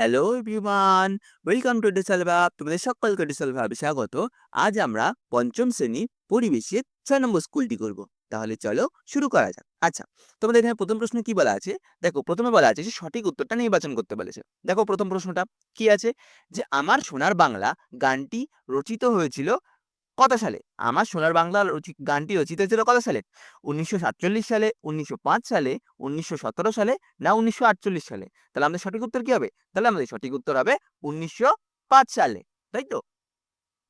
Hello everyone, welcome to ডিসাল ভাব, তোমাদের সকলকে ডিসাল ভাবে স্বাগত। আজ আমরা পঞ্চম শ্রেণি পরিবেশের ছয় নম্বর স্কুলটি করব। তাহলে চলো শুরু করা যাক। আচ্ছা তোমাদের এখানে প্রথম প্রশ্ন কি বলা আছে? দেখো, প্রথমে বলা আছে যে সঠিক উত্তরটা নির্বাচন করতে বলেছে। দেখো প্রথম প্রশ্নটা কি আছে? যে আমার সোনার বাংলা গানটি রচিত হয়েছিল কত সালে। আমার সোনার বাংলা গানটি রচিত হয়েছিল কত সালে। উনিশশো সাতচল্লিশ সালে, উনিশশো পাঁচ সালে, উনিশশো সতেরো সালে না উনিশশো আটচল্লিশ সালে? তাহলে আমাদের সঠিক উত্তর কি হবে? তাহলে আমাদের সঠিক উত্তর হবে উনিশশো পাঁচ সালে। তাই তো?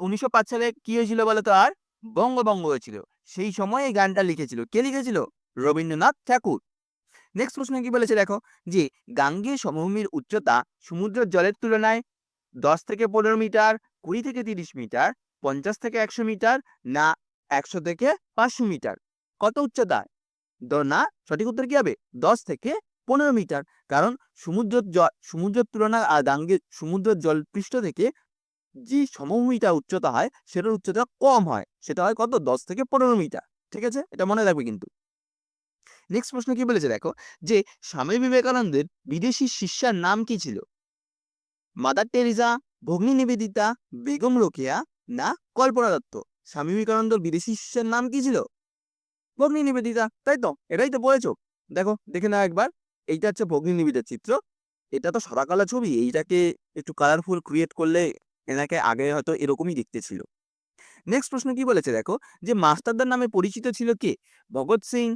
উনিশশো পাঁচ সালে কি হয়েছিল বলতো আর? বঙ্গভঙ্গ হয়েছিল। সেই সময় এই গানটা লিখেছিল। কে লিখেছিল? রবীন্দ্রনাথ ঠাকুর। নেক্সট প্রশ্ন কি বলেছে দেখো? যে গাঙ্গেয় সমভূমির উচ্চতা সমুদ্রের জলের তুলনায় দশ থেকে পনেরো মিটার, কুড়ি থেকে তিরিশ মিটার পঞ্চাশ থেকে একশো মিটার না একশো থেকে পাঁচশো মিটার। কত উচ্চতা না, সঠিক উত্তর কি হবে? দশ থেকে পনেরো মিটার। কারণ সমুদ্রের জল সমুদ্রের তুলনায় আর গাঙ্গের সমুদ্রের জলপৃষ্ঠ থেকে যে সমভূমিটা উচ্চতা হয়, সেটার উচ্চতা কম হয়। সেটা হয় কত? দশ থেকে পনেরো মিটার। ঠিক আছে? এটা মনে রাখবে কিন্তু। নেক্সট প্রশ্ন কি বলেছে? দেখো, যে স্বামী বিবেকানন্দের বিদেশি শিষ্যার নাম কি ছিল? মাদার টেরিজা ভগ্নী নিবেদিতা, বেগম রোকেয়া না, কল্পনা দত্ত। স্বামী বিবেকানন্দর বিদেশি শিষ্যের নাম কি ছিল? ভগ্নী নিবেদিতা, তাই তো? এটাই তো বলেছ। দেখো, দেখে নাও একবার। এইটা হচ্ছে ভগ্নী নিবেদিতার চিত্র। এটা তো সাদা কালো ছবি। এইটাকে একটু কালারফুল ক্রিয়েট করলে এনাকে আগে হয়তো এরকমই দেখতে ছিল। নেক্সট প্রশ্ন কি বলেছে দেখো? যে মাস্টারদার নামে পরিচিত ছিল কে? ভগৎ সিং,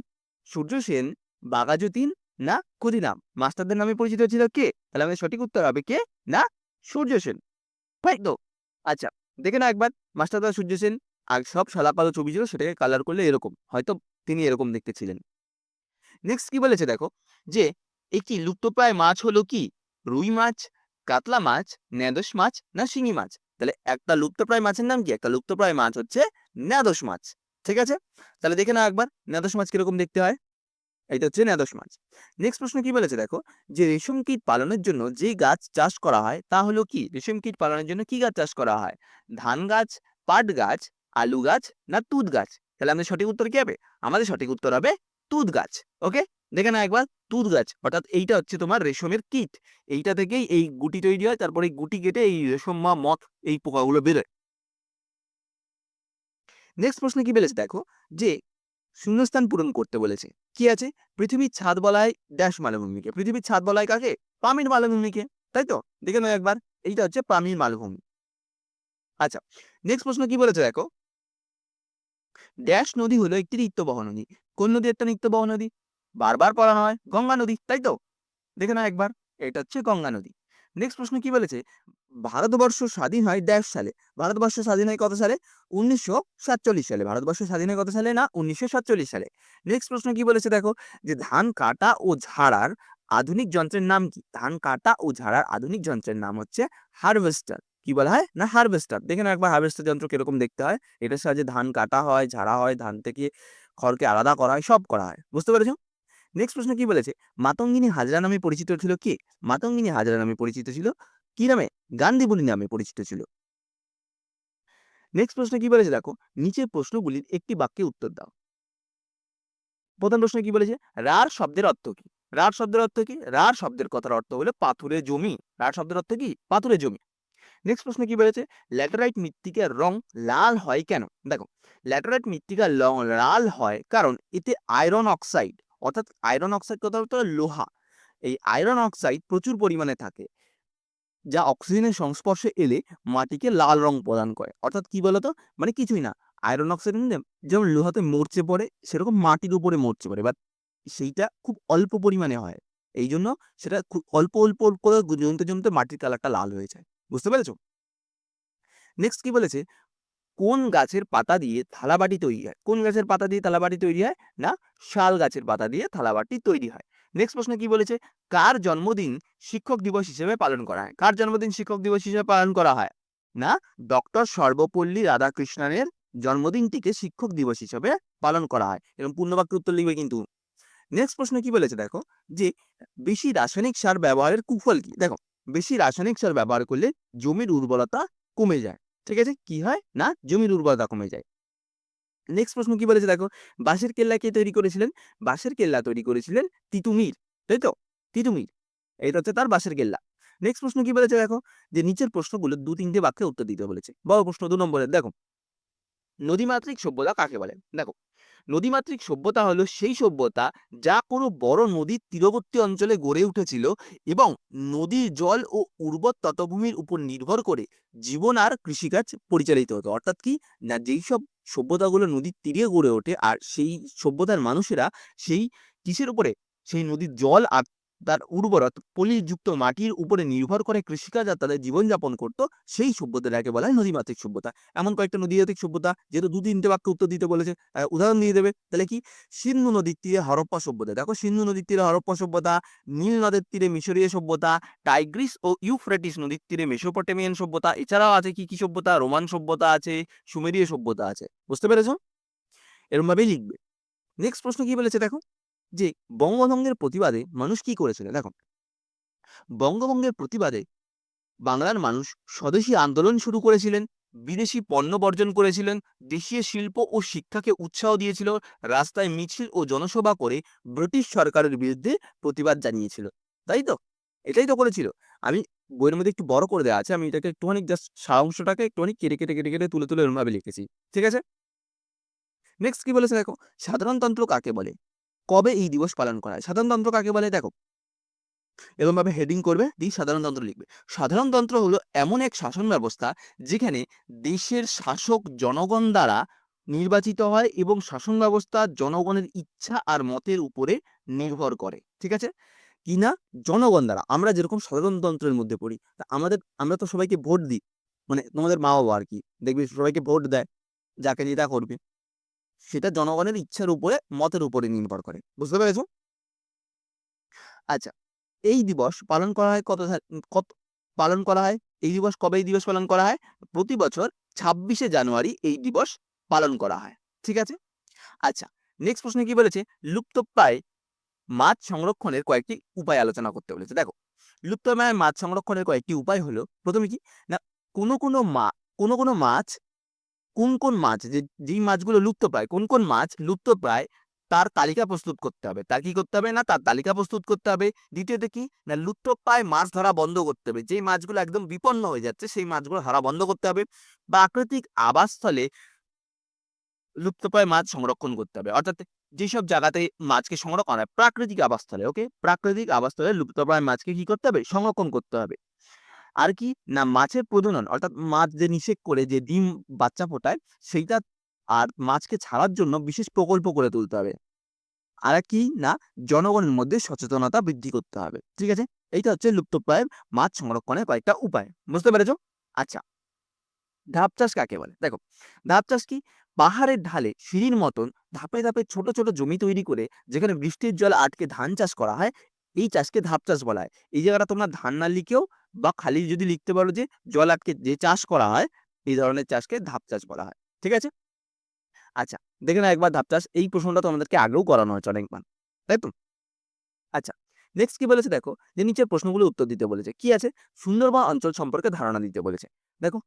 সূর্য সেন, বাঘাযতীন না ক্ষুদিরাম? মাস্টারদের নামে পরিচিত ছিল কে? তাহলে আমাদের সঠিক উত্তর হবে কে? না, সূর্য সেন। তো? আচ্ছা দেখে না একবার, মাস্টারদা সূর্য সেন আর সব সাদা কালো ছবি ছিল সেটাকে কালার করলে এরকম, হয়তো তিনি এরকম দেখতে ছিলেন। নেক্সট কি বলেছে দেখো? যে একটি লুপ্তপ্রায় মাছ হলো কি? রুই মাছ, কাতলা মাছ, ন্যাদোস মাছ না শিঙি মাছ? তাহলে একটা লুপ্তপ্রায় মাছের নাম কি? একটা লুপ্তপ্রায় মাছ হচ্ছে ন্যাদোস মাছ। ঠিক আছে? তাহলে দেখে নাও একবার, ন্যাদোস মাছ কীরকম দেখতে হয়? এটা হচ্ছে ন্যাদোস মাছ। নেক্সট প্রশ্ন কি বলেছে দেখো? যে রেশম কীট পালনের জন্য যে গাছ চাষ করা হয়, তা হলো কি? রেশম কীট পালনের জন্য কি গাছ চাষ করা হয়? ধান গাছ, পাট গাছ, আলু গাছ না তুত গাছ? তাহলে আমাদের সঠিক উত্তর কি হবে? আমাদের সঠিক উত্তর হবে তুত গাছ ওকে দেখে না একবার, তুত গাছ। অর্থাৎ এইটা হচ্ছে তোমার রেশমের কীট। এইটা থেকেই এই গুটি তৈরি হয়, তারপরে এই গুটি কেটে এই রেশম বা মথ এই পোকাগুলো বেরোয়। নেক্সট প্রশ্ন কি বলেছে দেখো? যে শূন্যস্থান পূরণ করতে বলেছে। কি আছে? পৃথিবীর ছাদ বলায় ড্যাশ মালভূমিকে। পৃথিবীর ছাদ বলায় কাকে? পামির মালভূমিকে। তাই তো? দেখে নাও একবার। এইটা হচ্ছে পামির মালভূমি। আচ্ছা নেক্সট প্রশ্ন কি বলেছে দেখো? ড্যাশ নদী হলো একটি নিত্যবহ নদী। কোন নদী একটা নিত্যবহ নদী? বারবার পড়া হয় গঙ্গা নদী, তাই তো? দেখে নাও একবার। এটা হচ্ছে গঙ্গা নদী। নেক্সট প্রশ্ন কি বলেছে? ভারতবর্ষ স্বাধীন হয় ড্যাশ সালে। ভারতবর্ষ স্বাধীন হয় কত সালে? উনিশশো সাতচল্লিশ সালে। ভারতবর্ষ স্বাধীন হয় কত সালে না? উনিশশো সাতচল্লিশ সালে। নেক্সট প্রশ্ন কি বলেছে দেখো? যে ধান কাটা ও ঝাড়ার আধুনিক যন্ত্রের নাম কি? ধান কাটা ও ঝাড়ার আধুনিক যন্ত্রের নাম হচ্ছে হারভেস্টার। কি বলা হয়? না, হারভেস্টার। দেখে না একবার হারভেস্টার যন্ত্র কীরকম দেখতে হয়। এটার সাহায্যে ধান কাটা হয়, ঝাড়া হয়, ধান থেকে খড়কে আলাদা করা হয়, সব করা হয়। বুঝতে পেরেছ? নেক্সট প্রশ্ন কি বলেছে? মাতঙ্গিনী হাজরা নামে পরিচিত ছিল কি? মাতঙ্গিনী হাজরা নামে পরিচিত ছিল কি নামে? গান্ধী বলি নামে পরিচিত ছিল। নেক্সট প্রশ্ন কি বলেছে? দেখো, নিচের প্রশ্নগুলির একটি বাক্যে উত্তর দাও। প্রথম প্রশ্ন কি বলেছে? রার শব্দের অর্থ কি? রার শব্দের অর্থ কি? রার শব্দের কথার অর্থ হলো পাথুরে জমি। রার শব্দের অর্থ কি? পাথুরে জমি। নেক্সট প্রশ্ন কি বলেছে? ল্যাটেরাইট মৃত্তিকার রং লাল হয় কেন? দেখো, ল্যাটারাইট মৃত্তিকার রং লাল হয় কারণ এতে আয়রন অক্সাইড, অর্থাৎ আয়রন অক্সাইড কথা লোহা। এই আয়রন অক্সাইড প্রচুর পরিমাণে থাকে। যা অক্সিজেনের সংস্পর্শে এলে মাটিকে লাল রং প্রদান করে। অর্থাৎ কি বলতো? মানে কিছুই না। আয়রন অক্সাইড যেমন লোহাতে মরচে পড়ে, সেরকম মাটির উপরে মরচে পড়ে। বাট সেইটা খুব অল্প পরিমাণে হয়। এই জন্য সেটা খুব অল্প অল্প অল্প করে জমতে জমতে মাটির কালারটা লাল হয়ে যায়। বুঝতে পেরেছ? নেক্সট কি বলেছে? কোন গাছের পাতা দিয়ে থালাবাটি তৈরি হয়? কোন গাছের পাতা দিয়ে থালাবাটি তৈরি হয়? না, শাল গাছের পাতা দিয়ে থালাবাটি তৈরি হয়। নেক্সট প্রশ্ন কি বলেছে? কার জন্মদিন শিক্ষক দিবস হিসেবে পালন করা হয়? কার জন্মদিন শিক্ষক দিবস হিসেবে পালন করা হয়? না, ডক্টর সর্বপল্লী রাধাকৃষ্ণনের জন্মদিনটিকে শিক্ষক দিবস হিসেবে পালন করা হয়। এরকম পূর্ণবাক্য উত্তর লিখবে কিন্তু নেক্সট প্রশ্ন কি বলেছে? দেখো, যে বেশি রাসায়নিক সার ব্যবহারের কুফল কি? দেখো, বেশি রাসায়নিক সার ব্যবহার করলে জমির উর্বরতা কমে যায়। ঠিক আছে? কি হয়? না, জমির উর্বরতা কমে যায়। নেক্সট প্রশ্ন কি বলেছে দেখো? বাঁশের কেল্লা কে তৈরি করেছিলেন? বাঁশের কেল্লা তৈরি করেছিলেন তিতুমির, তাই তো? তিতুমির। এইটা হচ্ছে তার বাঁশের কেল্লা। নেক্সট প্রশ্ন কি বলেছে দেখো? যে নিচের প্রশ্নগুলো দু তিনটে বাক্যে উত্তর দিতে বলেছে। বড় প্রশ্ন, দু নম্বরের দেখো। নদীমাতৃক সভ্যতা কাকে বলে? দেখো, নদীমাতৃক সভ্যতা হলো সেই সভ্যতা যা কোনো বড় নদীর তীরবর্তী অঞ্চলে গড়ে উঠেছিল এবং নদীর জল ও উর্বর তটভূমির উপর নির্ভর করে জীবন আর কৃষিকাজ পরিচালিত হতো। অর্থাৎ কি? না, যেই সব সভ্যতাগুলো নদীর তীরে গড়ে ওঠে আর সেই সভ্যতার মানুষেরা সেই কিসের উপরে? সেই নদীর জল আর তার উর্বরত পলিযুক্ত মাটির উপরে নির্ভর করে কৃষিকাজ আর তাদের জীবনযাপন করতো, সেই সভ্যতাটাকে বলা হয় নদীমাতৃক সভ্যতা। এমন কয়েকটা নদীমাতৃক সভ্যতা, যেহেতু দু তিনটে বাক্য উত্তর দিতে বলেছে উদাহরণ দিয়ে দেবে। তাহলে কি? সিন্ধু নদীর তীরে হরপ্পা সভ্যতা। দেখো, সিন্ধু নদীর তীরে হরপ্পা সভ্যতা, নীল নদের তীরে মিশরীয় সভ্যতা, টাইগ্রিস ও ইউফ্রেটিস নদীর তীরে মেসোপটেমিয়ান সভ্যতা। এছাড়াও আছে কি কি সভ্যতা? রোমান সভ্যতা আছে, সুমেরীয় সভ্যতা আছে। বুঝতে পেরেছ? এরকম ভাবেই লিখবে। নেক্সট প্রশ্ন কি বলেছে দেখো? যে বঙ্গভঙ্গের প্রতিবাদে মানুষ কি করেছিল? দেখো, বঙ্গভঙ্গের প্রতিবাদে বাংলার মানুষ স্বদেশী আন্দোলন শুরু করেছিলেন, বিদেশি পণ্য বর্জন করেছিলেন, দেশীয় শিল্প ও শিক্ষাকে উৎসাহ দিয়েছিল, রাস্তায় মিছিল ও জনসভা করে ব্রিটিশ সরকারের বিরুদ্ধে প্রতিবাদ জানিয়েছিল। তাই তো? এটাই তো করেছিল। আমি বইয়ের মধ্যে একটু বড় করে দেওয়া আছে, আমি এটাকে একটুখানি জাস্ট সারাংশটাকে একটুখানি কেটে কেটে কেটে কেটে তুলে তুলে এরমভাবে লিখেছি। ঠিক আছে? নেক্সট কি বলেছে দেখো? সাধারণতন্ত্র কাকে বলে? কবে এই দিবস পালন করা হয়? সাধারণতন্ত্র কাকে বলে? দেখো। এরকমভাবে হেডিং করবে, দিয়ে সাধারণতন্ত্র লিখবে। সাধারণতন্ত্র হলো এমন এক শাসন ব্যবস্থা যেখানে দেশের শাসক জনগণ দ্বারা নির্বাচিত হয় এবং শাসন ব্যবস্থা জনগণের ইচ্ছা আর মতের উপরে নির্ভর করে। ঠিক আছে? কি না জনগণ দ্বারা। আমরা যেরকম সাধারণতন্ত্রের মধ্যে পড়ি, তা আমাদের, আমরা তো সবাইকে ভোট দিই। মানে তোমাদের মা বাবা আর কি। দেখবি সবাইকে ভোট দেয়, যাকে যেটা করবে। সেটা জনগণের ইচ্ছার উপরে, মতের উপরে নির্ভর করে। বুঝতে পেরেছ? আচ্ছা এই দিবস পালন করা হয় কত কত, পালন করা হয়? এই দিবস কবে এই দিবস পালন করা হয়? প্রতি বছর ছাব্বিশে জানুয়ারি এই দিবস পালন করা হয়, ঠিক আছে? আচ্ছা নেক্সট প্রশ্নে কি বলেছে? লুপ্তপ্রায় মাছ সংরক্ষণের কয়েকটি উপায় আলোচনা করতে বলেছে। দেখো, লুপ্তপ্রায় মাছ সংরক্ষণের কয়েকটি উপায় হলো, প্রথমে কি? না, কোনো কোনো মা, কোনো কোনো মাছ কোন কোন মাছ যে, যেই মাছগুলো লুপ্ত পায় কোন কোন মাছ লুপ্তপ্রায় তার তালিকা প্রস্তুত করতে হবে। তার কি করতে হবে না? তার তালিকা প্রস্তুত করতে হবে। দ্বিতীয়ত কি? না লুপ্তপ্রায় মাছ ধরা বন্ধ করতে হবে। যেই মাছগুলো একদম বিপন্ন হয়ে যাচ্ছে, সেই মাছগুলো ধরা বন্ধ করতে হবে। প্রাকৃতিক আবাসস্থলে লুপ্তপ্রায় মাছ সংরক্ষণ করতে হবে। অর্থাৎ যেসব জায়গাতে মাছকে সংরক্ষণ হয়, প্রাকৃতিক আবাসস্থলে, ওকে? প্রাকৃতিক আবাসস্থলে লুপ্তপ্রায় মাছকে কি করতে হবে? সংরক্ষণ করতে হবে। আর কি না মাছের প্রজনন, অর্থাৎ মাছ যে নিষেক করে যে ডিম বাচ্চা ফোটায়, সেইটা আর মাছকে ছাড়ার জন্য বিশেষ প্রকল্প করে তুলতে হবে। আর কি না জনগণের মধ্যে সচেতনতা বৃদ্ধি করতে হবে, ঠিক আছে? এইটা হচ্ছে লুপ্তপ্রায় মাছ সংরক্ষণের কয়েকটা উপায়, বুঝতে পেরেছ? আচ্ছা ধাপ চাষ কাকে বলে? দেখো, ধাপ চাষ কি পাহাড়ের ঢালে সিঁড়ির মতন ধাপে ধাপে ছোট ছোট জমি তৈরি করে যেখানে বৃষ্টির জল আটকে ধান চাষ করা হয়, এই চাষকে ধাপ চাষ বলা হয়। এই জায়গাটা তোমরা ধান না লিখেও বা খালি যদি লিখতে পারো যে জল আটকে যে চাষ করা হয়, এই ধরনের চাষকে ধাপ চাষ বলা হয়, ঠিক আছে? আচ্ছা দেখে না একবার ধাপ চাষ, এই প্রশ্নটা তোমাদেরকে আগেও করানো হয়েছে অনেকবার, তাই তো? আচ্ছা নেক্সট কি বলেছে দেখো, যে নিচের প্রশ্নগুলো উত্তর দিতে বলেছে, কি আছে? সুন্দরবন অঞ্চল সম্পর্কে ধারণা দিতে বলেছে, দেখো।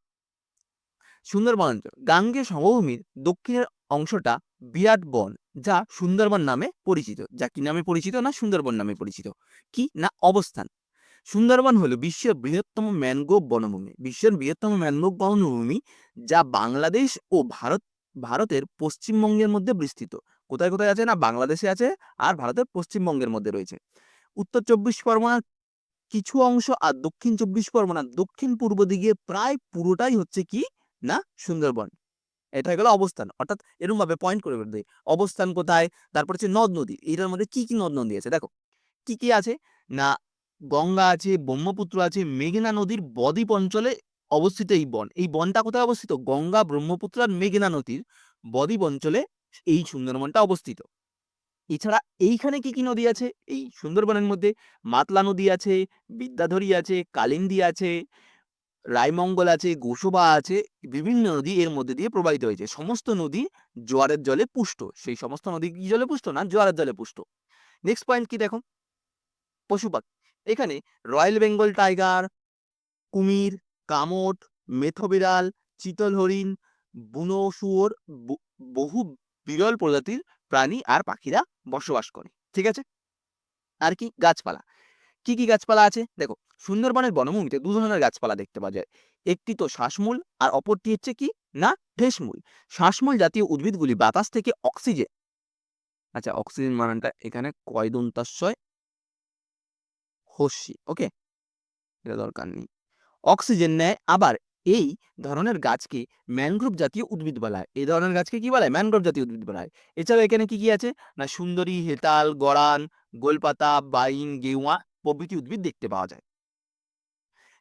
সুন্দরবন অঞ্চল, গাঙ্গে সমভূমির দক্ষিণের অংশটা বিরাট বন, যা সুন্দরবন নামে পরিচিত, যা কি নামে পরিচিত না সুন্দরবন নামে পরিচিত, কি না অবস্থান? সুন্দরবন হলো বিশ্বের বৃহত্তম ম্যানগ্রোভ বনভূমি। বিশ্বের বৃহত্তম ম্যানগ্রোভ বনভূমি যা বাংলাদেশ ও ভারত, ভারতের পশ্চিমবঙ্গের মধ্যে বিস্তৃত। কোথায় কোথায় আছে না? বাংলাদেশে আছে আর ভারতের পশ্চিমবঙ্গের মধ্যে রয়েছে। উত্তর চব্বিশ পরগনার কিছু অংশ আর দক্ষিণ চব্বিশ পরগনার দক্ষিণ পূর্ব দিকে প্রায় পুরোটাই হচ্ছে কি না? সুন্দরবন। এটা গেল অবস্থান। অর্থাৎ এরকম ভাবে পয়েন্ট করে করে দেয় অবস্থান কোথায়? তারপর হচ্ছে নদ নদী এটার মধ্যে কি কি নদ নদী আছে? দেখো, কি কি আছে? না গঙ্গা আছে, ব্রহ্মপুত্র আছে, মেঘনা নদীর বদ্বীপ অঞ্চলে অবস্থিত এই বন। এই বনটা কোথায় অবস্থিত? গঙ্গা, ব্রহ্মপুত্র আর মেঘনা নদীর বদ্বীপ অঞ্চলে এই সুন্দরবনটা অবস্থিত। এছাড়া এইখানে কি কি নদী আছে? এই সুন্দরবনের মধ্যে মাতলা নদী আছে, বিদ্যাধরী আছে, কালিন্দী আছে, রায়মঙ্গল আছে, গোসবা আছে, বিভিন্ন নদী এর মধ্যে দিয়ে প্রবাহিত হয়েছে। সমস্ত নদী জোয়ারের জলে পুষ্ট। সেই সমস্ত নদী কি জলে পুষ্ট না জোয়ারের জলে পুষ্ট? নেক্সট পয়েন্ট কি দেখো? পশু পাখি এখানে রয়্যাল বেঙ্গল টাইগার, কুমির, কামট মেথবিড়াল চিতল হরিণ, বুনো শুয়োর বহু বিরল প্রজাতির প্রাণী আর পাখিরা বসবাস করে, ঠিক আছে? আর কি গাছপালা? কি কি গাছপালা আছে? দেখো, সুন্দরবনের বনভূমিতে দু ধরনের গাছপালা দেখতে পাওয়া যায়। একটি তো শ্বাসমূল আর অপরটি হচ্ছে কি? না ঠেসমূল শ্বাসমূল জাতীয় উদ্ভিদগুলি বাতাস থেকে অক্সিজেন আচ্ছা অক্সিজেন মানটা এখানে কয় দন্তাশয় হস্যি ওকে? এটা দরকার নেই। অক্সিজেন নেয়, আবার এই ধরনের গাছকে ম্যানগ্রোভ জাতীয় উদ্ভিদ বলা এই ধরনের গাছকে কি বলা হয়? ম্যানগ্রোভ জাতীয় উদ্ভিদ বলা হয়। এছাড়াও এখানে কি কি আছে? না, সুন্দরী, হেতাল, গড়ান, গোলপাতা, বাইন, গেউয়া প্রভৃতি উদ্ভিদ দেখতে পাওয়া যায়।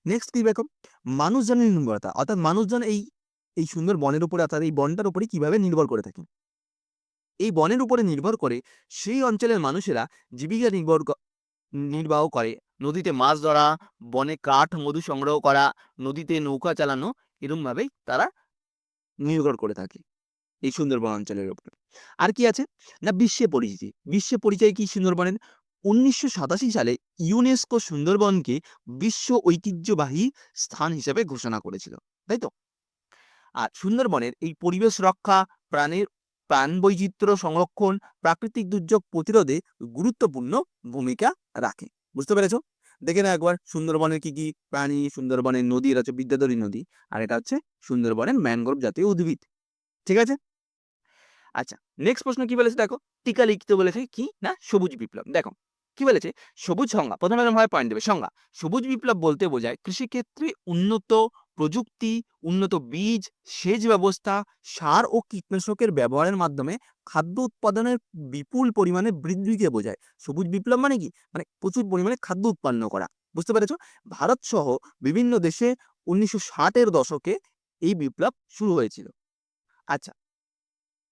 নেক্সট কি দেখো? মানুষজনের নির্ভরতা। অর্থাৎ মানুষজন এই এই সুন্দর বনের উপরে, অর্থাৎ এই বনটার উপরে কীভাবে নির্ভর করে থাকে? এই বনের উপরে নির্ভর করে সেই অঞ্চলের মানুষেরা জীবিকা নির্ভর নির্বাহ করে। নদীতে মাছ ধরা, বনে কাঠ, মধু সংগ্রহ করা, নদীতে নৌকা চালানো, এরমভাবেই তারা নির্ভর করে থাকে এই সুন্দরবন অঞ্চলের উপর আর কি আছে? না বিশ্বে পরিচিতি। বিশ্বে পরিচয় কি সুন্দরবনের? উনিশশো সাতাশি সালে ইউনেস্কো সুন্দরবনকে বিশ্ব ঐতিহ্যবাহী স্থান হিসেবে ঘোষণা করেছিল, তাই তো? আর সুন্দরবনের এই পরিবেশ রক্ষা, প্রাণীর প্রাণ বৈচিত্র্য সংরক্ষণ, প্রাকৃতিক দুর্যোগ প্রতিরোধে গুরুত্বপূর্ণ ভূমিকা রাখে। বুঝতে পেরেছ? দেখে না একবার সুন্দরবনের কি কি প্রাণী, সুন্দরবনের নদী, এটা হচ্ছে বিদ্যাধরী নদী আর এটা হচ্ছে সুন্দরবনের ম্যানগ্রোভ জাতীয় উদ্ভিদ। ঠিক আছে? আচ্ছা নেক্সট প্রশ্ন কি বলেছে দেখো? টিকা লিখিত বলেছে কি? না, সবুজ বিপ্লব। দেখো, কি বলেছে? সবুজ সংজ্ঞা, প্রথমে ভাবে পয়েন্ট দেবে। সংজ্ঞা, সবুজ বিপ্লব বলতে বোঝায় কৃষিক্ষেত্রে উন্নত প্রযুক্তি, উন্নত বীজ, সেচ ব্যবস্থা, সার ও কীটনাশকের ব্যবহারের মাধ্যমে খাদ্য উৎপাদনের বিপুল পরিমাণে বৃদ্ধিকে বোঝায়। সবুজ বিপ্লব মানে কি? মানে প্রচুর পরিমাণে খাদ্য উৎপন্ন করা। বুঝতে পেরেছ? ভারত সহ বিভিন্ন দেশে উনিশশো ষাটের দশকে এই বিপ্লব শুরু হয়েছিল। আচ্ছা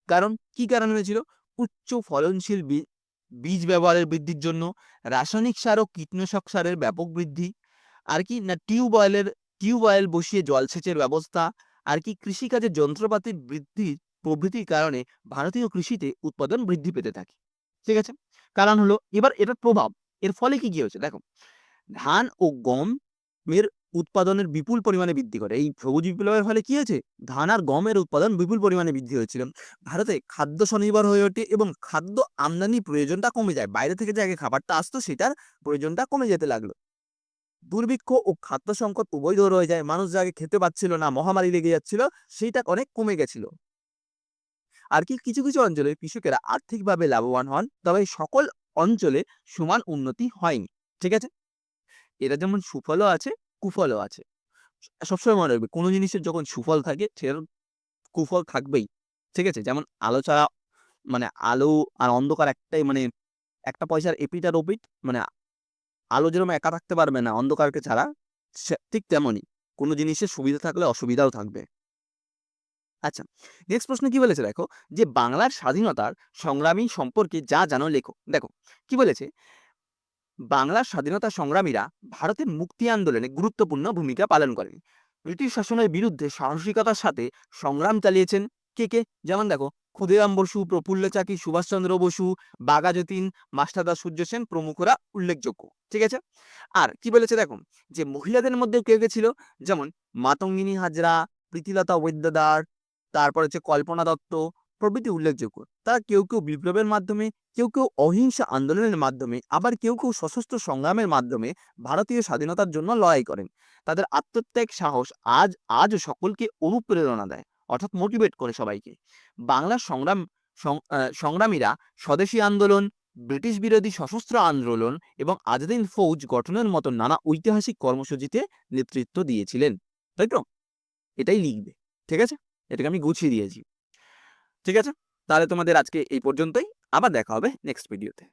কারণ কি কারণ হয়েছিল? উচ্চ ফলনশীল বীজ ব্যবহারের বৃদ্ধির জন্য রাসায়নিক সার ও কীটনাশক সারের ব্যাপক বৃদ্ধি। আর কি? না টিউবওয়েলের টিউবওয়েল বসিয়ে জলসেচের ব্যবস্থা আর কি কৃষিকাজের যন্ত্রপাতির বৃদ্ধি প্রভৃতির কারণে ভারতীয় কৃষিতে উৎপাদন বৃদ্ধি পেতে থাকে। ঠিক আছে? কারণ হলো এবার এটার প্রভাব, এর ফলে কি কি হয়েছে? দেখো, ধান ও গমের উৎপাদনের বিপুল পরিমাণে বৃদ্ধি করে। এই সবুজ বিপ্লবের ফলে কি হয়েছে? ধান আর গমের উৎপাদন বিপুল পরিমাণে বৃদ্ধি হয়েছিল। ভারতে খাদ্য স্বনির্ভর হয়ে ওঠে এবং খাদ্য আমদানি প্রয়োজনটা কমে যায়। বাইরে থেকে যে আগে খাবারটা আসতো, সেটার প্রয়োজনটা কমে যেতে লাগল। দুর্ভিক্ষ ও খাদ্য সংকট উভয় দূর হয়ে যায়। মানুষ যাকে খেতে পাচ্ছিল না, মহামারী লেগে যাচ্ছিল, সেইটা অনেক কমে গেছিল। আর কি, কিছু কিছু অঞ্চলে কৃষকেরা আর্থিকভাবে লাভবান হন, তবে সকল অঞ্চলে সমান উন্নতি হয়নি, ঠিক আছে? এটা যেমন সুফলও আছে, কুফলও আছে। সবসময় মনে রাখবে, কোনো জিনিসের যখন সুফল থাকে, সেটার কুফল থাকবেই, ঠিক আছে? যেমন আলো ছাড়া মানে আলো আর অন্ধকার একটাই মানে একটা পয়সার এপিট আর ওপিট মানে আলো যেরকম একা থাকতে পারবে না, অন্ধকারকে ছাড়া ঠিক তেমনই। কোনো জিনিসের সুবিধা থাকলে অসুবিধাও থাকবে। আচ্ছা নেক্সট প্রশ্ন কি বলেছে দেখো? যে বাংলার স্বাধীনতার সংগ্রামী সম্পর্কে যা জানো লেখো। দেখো, কি বলেছে? বাংলার স্বাধীনতা সংগ্রামীরা ভারতের মুক্তি আন্দোলনে গুরুত্বপূর্ণ ভূমিকা পালন করেন। ব্রিটিশ শাসনের বিরুদ্ধে সাহসিকতার সাথে সংগ্রাম চালিয়েছেন কে কে? যেমন দেখো ক্ষুদিরাম বসু, প্রফুল্ল চাকি, সুভাষচন্দ্র বসু বাগা যতীন মাস্টারদা সূর্য সেন প্রমুখরা উল্লেখযোগ্য, ঠিক আছে? আর কি বলেছে দেখো যে মহিলাদের মধ্যে কে কে ছিল, যেমন মাতঙ্গিনী হাজরা, প্রীতিলতা ওয়েদ্যদার তারপর হচ্ছে কল্পনা দত্ত, প্রভৃতি উল্লেখযোগ্য। তারা কেউ কেউ বিপ্লবের মাধ্যমে, কেউ কেউ অহিংসা আন্দোলনের মাধ্যমে, আবার কেউ কেউ সশস্ত্র সংগ্রামের মাধ্যমে ভারতীয় স্বাধীনতার জন্য লড়াই করেন। তাদের আত্মত্যাগ সাহস আজ, আজও সকলকে অনুপ্রেরণা দেয়। অর্থাৎ মোটিভেট করে সবাইকে। বাংলার সংগ্রাম সংগ্রামীরা স্বদেশী আন্দোলন, ব্রিটিশ বিরোধী সশস্ত্র আন্দোলন এবং আজাদিন ফৌজ গঠনের মতো নানা ঐতিহাসিক কর্মসূচিতে নেতৃত্ব দিয়েছিলেন। তাই তো? এটাই লিখবে, ঠিক আছে? এটাকে আমি গুছিয়ে দিয়েছি। ঠিক আছে? তাহলে তোমাদের আজকে এই পর্যন্তই। আবার দেখা হবে নেক্সট ভিডিওতে